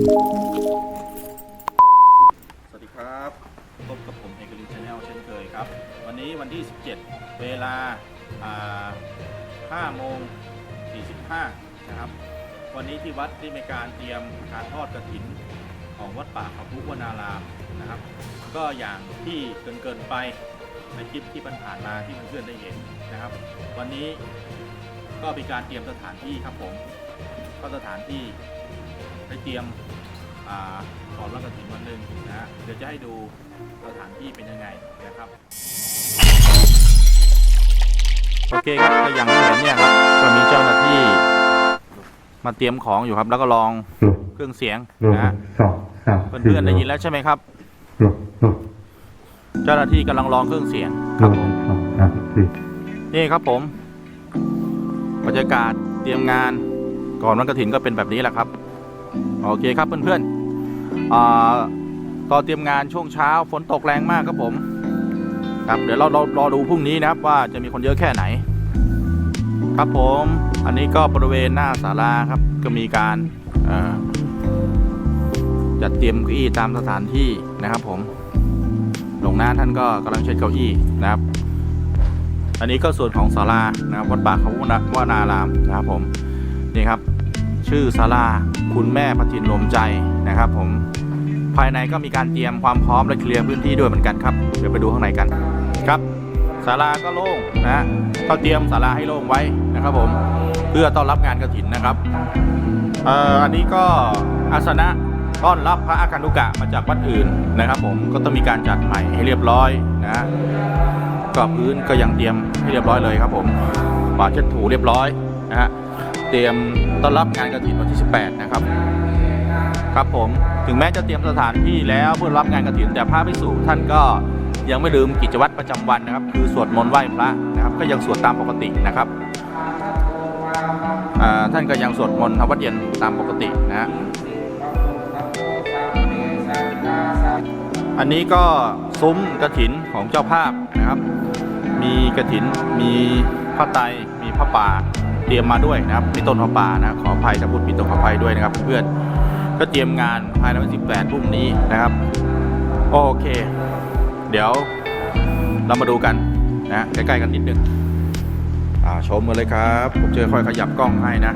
สวัสดีครับพบกับผมเอกลินชาแนลเช่นเคยครับ วันนี้วันที่ 17 เวลาา5โมง45 นะครับ วันนี้ที่วัดได้มีการเตรียมการทอดกระถินของวัดป่าเขาพุวนารามนะครับ ก็อย่างที่เกินเกินไปในคลิปที่ผ่านมาที่เพื่อนๆได้เห็นนะครับ วันนี้ก็มีการเตรียมสถานที่ครับผมก็สถานที่ ได้เตรียมอ่าก่อนรับกระถินวันหนึ่งนะฮะเดี๋ยวจะให้ดูสถานที่เป็นยังไงนะครับ โอเคครับก็อย่างที่เห็นเนี่ยครับก็มีเจ้าหน้าที่ มาเตรียมของอยู่ครับ แล้วก็ลองเครื่องเสียงนะฮะสองสามเพื่อนๆได้ยินแล้วใช่ไหมครับ เจ้าหน้าที่กำลังลองเครื่องเสียงครับผมนี่ครับผมบรรยากาศเตรียมงานก่อนวันกระถินก็เป็นแบบนี้แหละครับ โอเคครับเพื่อนๆอ่าตอนเตรียมงานช่วงเช้าฝนตกแรงมากครับผม ครับเดี๋ยวเราเรารอดูพรุ่งนี้นะครับว่าจะมีคนเยอะแค่ไหน ครับผมอันนี้ก็บริเวณหน้าศาลาครับก็มีการจัดเตรียมเก้าอี้ตามสถานที่นะครับผมหลวงหน้าท่านก็กำลังเช็ดเก้าอี้นะครับ อันนี้ก็ส่วนของศาลานะครับวัดป่าเขาวานารามนะครับผมนี่ครับ ชื่อศาลาคุณแม่พัทินลมใจนะครับผมภายในก็มีการเตรียมความพร้อมและเคลียร์พื้นที่ด้วยเหมือนกันครับเดี๋ยวไปดูข้างในกันครับศาลาก็โล่งนะเขาเตรียมศาลาให้โล่งไว้นะครับผมเพื่อต้อนรับงานกระถินนะครับเอ่ออันนี้ก็อาสนะต้อนรับพระอาคันตุกะมาจากวัดอื่นนะครับ ผมก็ต้องมีการจัดใหม่ให้เรียบร้อยนะฮะก็พื้นก็ยังเตรียมให้เรียบร้อยเลยครับผมบาดเช็ดถูเรียบร้อยนะฮะ เตรียมต้อนรับงานกระถินวันที่ 18 นะครับ ครับผมถึงแม้จะเตรียมสถานที่แล้วเพื่อรับงานกระถินแต่พระภิกษุท่านก็ยังไม่ลืมกิจวัตรประจำวันนะครับ คือสวดมนต์ไหว้พระนะครับ ก็ยังสวดตามปกตินะครับท่านก็ยังสวดมนต์ทำวัดเย็นตามปกตินะฮะอันนี้ก็ซุ้มกระถินของเจ้าภาพนะครับ มีกระถินมีผ้าไตรมีผ้าป่า เตรียมมาด้วยนะครับมีต้นหอมป่านะขออภัยถ้าพูดผิดต้องขออภัยด้วยนะครับเพื่อนก็เตรียมงานภายในวันที่8พรุ่งนี้นะครับโอเค เดี๋ยวเรามาดูกันนะใกล้ๆกันนิดนึงอ่าชมกันเลยครับ ผมจะค่อยขยับกล้องให้นะ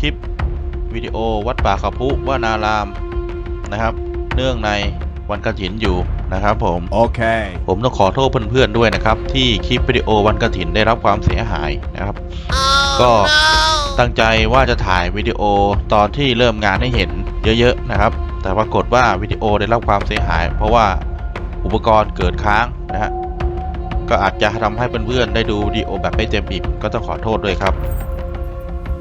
คลิปวิดีโอวัดป่าเขาพุว่านารามนะครับ เนื่องในวันกฐินอยู่นะครับผม Okay. ผมต้องขอโทษเพื่อนๆด้วยนะครับ ที่คลิปวิดีโอวันกฐินได้รับความเสียหายนะครับ ก็ตั้งใจว่าจะถ่ายวิดีโอตอนที่เริ่มงานให้เห็นเยอะๆนะครับ แต่ปรากฏว่าวิดีโอได้รับความเสียหาย เพราะว่าอุปกรณ์เกิดค้างนะฮะก็อาจจะทำให้เพื่อนๆได้ดูวิดีโอแบบไม่เต็มอิ่มก็ต้องขอโทษด้วยครับ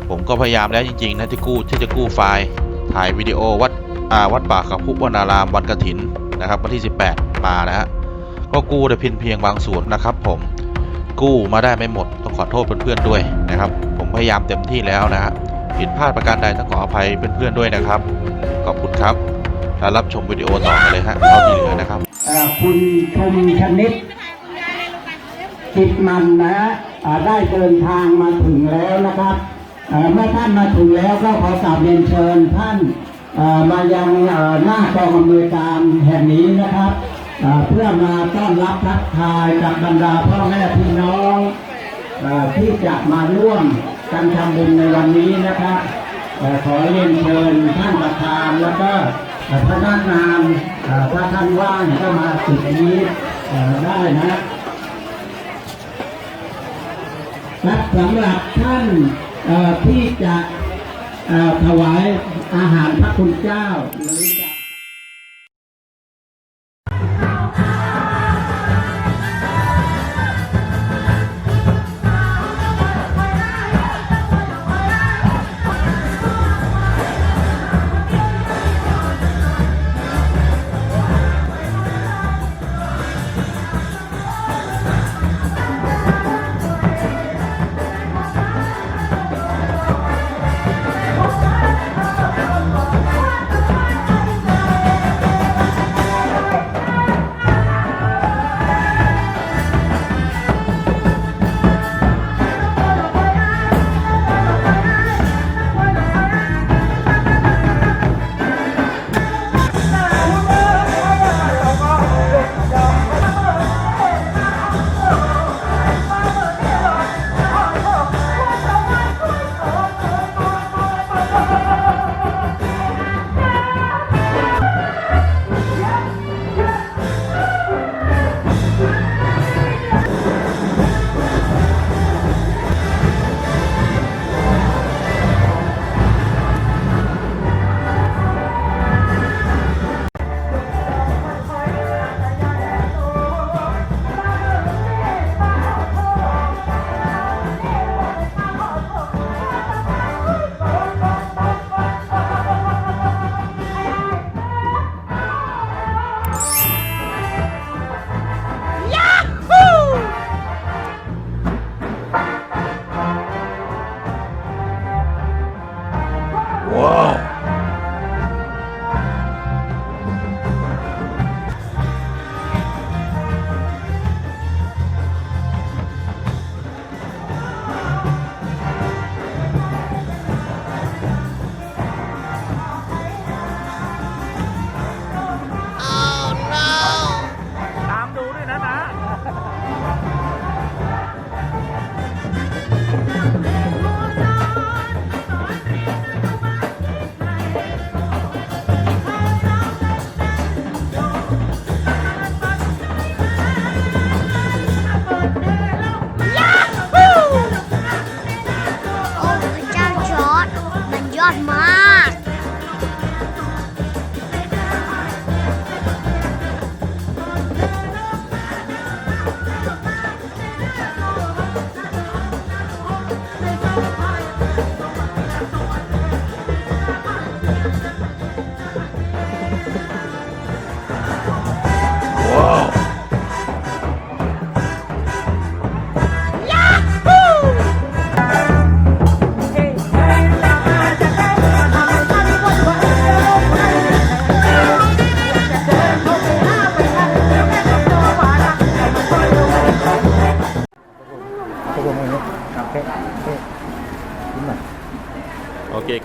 ผมก็พยายามแล้วจริงๆนะที่กู้ที่จะกู้ไฟล์ถ่ายวิดีโอวัดอ่าวัดป่าเขาพุวนารามวันกฐินนะครับวันที่ 18 มานะฮะก็กู้แต่เพียงเพียงบางส่วนนะครับผมกู้มาได้ไม่หมดต้องขอโทษเพื่อนๆด้วยนะครับ ผมพยายามเต็มที่แล้วนะฮะผิดพลาดประการใดต้องขออภัยเพื่อนๆด้วยนะครับ ขอบคุณครับแล้วรับชมวิดีโอต่อกันเลยฮะเท่าที่เหลือนะครับคุณชมชนิดจิตมันนะฮะได้เดินทางมาถึงแล้วนะครับ เมื่อท่านมาถึงแล้วก็ขอกราบเรียนเชิญท่านมายังหน้ากองอำนวยการแห่งนี้นะครับ เพื่อมาต้อนรับทักทายกับบรรดาพ่อแม่พี่น้องที่จะมาร่วมกันทำบุญในวันนี้นะครับขอเรียนเชิญท่านประธานแล้วก็พนักงานถ้าท่านว่างก็มาจุดนี้ได้นะครับสำหรับท่าน ที่จะถวายอาหารพระคุณเจ้าหรือ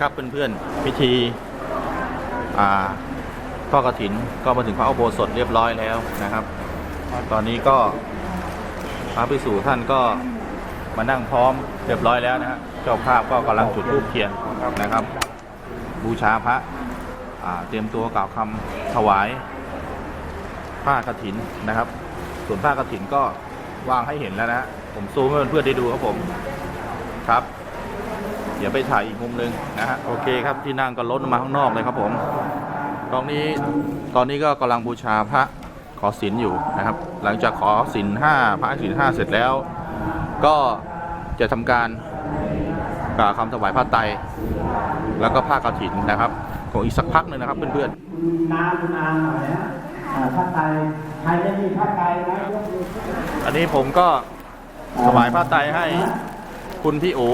จะครับเพื่อนๆพิธีอ่าทอดกระถินก็มาถึงพระอุโบสถเรียบร้อยแล้วนะครับ ตอนนี้ก็พระภิกษุท่านก็มานั่งพร้อมเรียบร้อยแล้วนะฮะเจ้าภาพก็กำลังจุดธูปเทียนนะครับ บูชาพระอ่าเตรียมตัวกล่าวคำถวายผ้ากฐินนะครับ ส่วนผ้ากฐินก็วางให้เห็นแล้วนะฮะผมซูมให้เพื่อนๆได้ดูครับผมครับ เดี๋ยวไปถ่ายอีกมุมหนึงนะฮะโอเคครับที่นั่งก็ล้นมาข้างนอกเลยครับผมตรงนี้ตอนนี้ก็กำลังบูชาพระขอศีลอยู่นะครับ หลังจากขอศีลห้าพระศีลห้าเสร็จแล้ว ก็จะทำการกล่าวคำถวายผ้าไตรแล้วก็ผ้ากฐินนะครับคงอีกสักพักหนึ่งนะครับเพื่อนคุณน้าคุณอาหน่อยนะอ่าผ้าไตรใครไม่มีผ้าไตรนะยกมือขึ้นๆอันนี้ผมก็ถวายผ้าไตรให้คุณพี่อู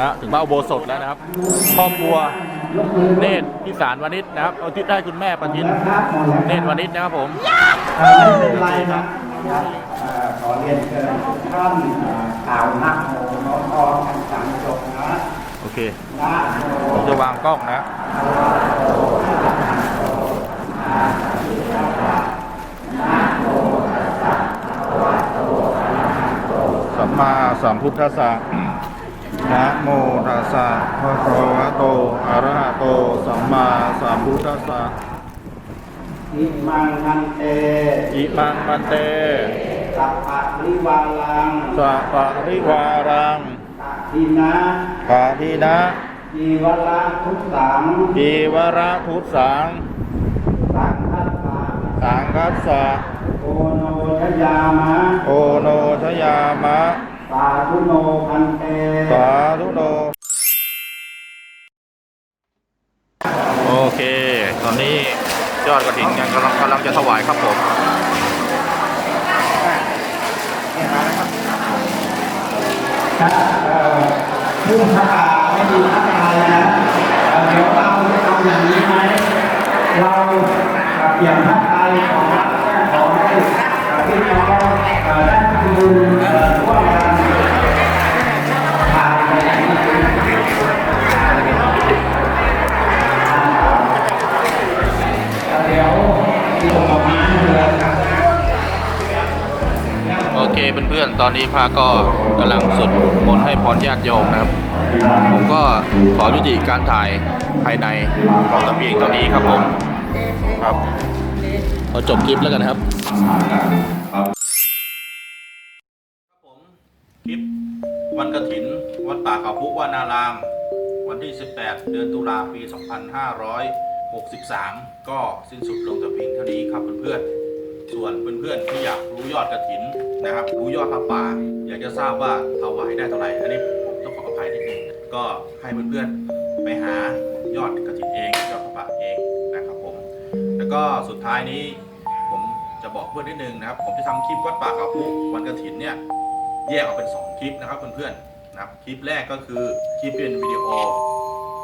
นะถึงพระอุโบสถแล้วนะครับครอบครัวยกมือเนตรพิสารวณิชนะครับเอาทิศได้คุณแม่ปฏินนะครับหมดแล้วเนตรวณิชนะครับผมเอ่อไม่เป็นไรนะเอ่อขอเรียนเชิญทุกท่านเอ่อกล่าวนักโมน้อมพร้อมกันสังจบนะโอเคนะโมผมจะวางกล้องนะสัมมาสัมพุทธัสสะ นะโมตัสสะภะคะวะโตอะระหะโตสัมมาสัมพุทธัสสะอิมังมันเตอิมังมันเตสัพพะริวาลังสัปะริวารังตัทินะกาทินะจีวระทุกสังปีวระทุสังสังคัสสะสังคัสสะโอโนชยามะโอโนชยามะ สาธุโนพันเต ตอนนี้ยอดกระถิ่นกันกำลังกำลังจะถวายครับผมครับผู้พระไม่มีพระกายนะเอ่อเดี๋ยวเราจะทำอย่างนี้ไหมเราเปลี่ยนพระกาของขอให้พี่น้องเอ่อได้ทำบุญ เคเพื่อนๆ ตอนนี้พระก็กำลังสวดมนต์ให้พรญาติโยมนะครับ ผมก็ขอยุติการถ่ายภายในของตะเพียงตอนนี้ครับผม ครับขอจบคลิปแล้วกันครับครับผมคลิปวันกระถิน วัดป่าเขาพุวานาราม วันที่ 18 เดือนตุลาปี 2563 ก็สิ้นสุดลงแต่เพียงเท่านี้ครับเพื่อนๆ ส่วนเพื่อนๆที่อยากรู้ยอดกระถินนะครับ รู้ยอดพระป่า อยากจะทราบว่าถวายได้เท่าไหร่ อันนี้ผมต้องขออภัยนิดนึงก็ให้เพื่อนๆไปหายอดกระถินเองยอดพระป่าเองนะครับผมแล้วก็สุดท้ายนี้ผมจะบอกเพื่อนนิดนึงนะครับ ผมจะทำคลิปวัดป่าเขาพุวันกระถินเนี่ยแยกออกเป็น 2 คลิปนะครับเพื่อนๆนะครับคลิปแรกก็คือคลิปเป็นวิดีโอ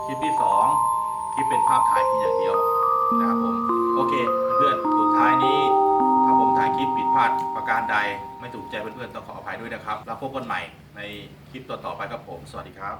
คลิปที่ 2 คลิปเป็นภาพถ่ายเพียงอย่างเดียวนะครับผมโอเคเพื่อนๆสุดท้ายนี้ ถ่ายคลิปผิดพลาดประการใดไม่ถูกใจเพื่อนๆต้องขออภัยด้วยนะครับ แล้วพบกันใหม่ในคลิปต่อๆไปกับผม สวัสดีครับ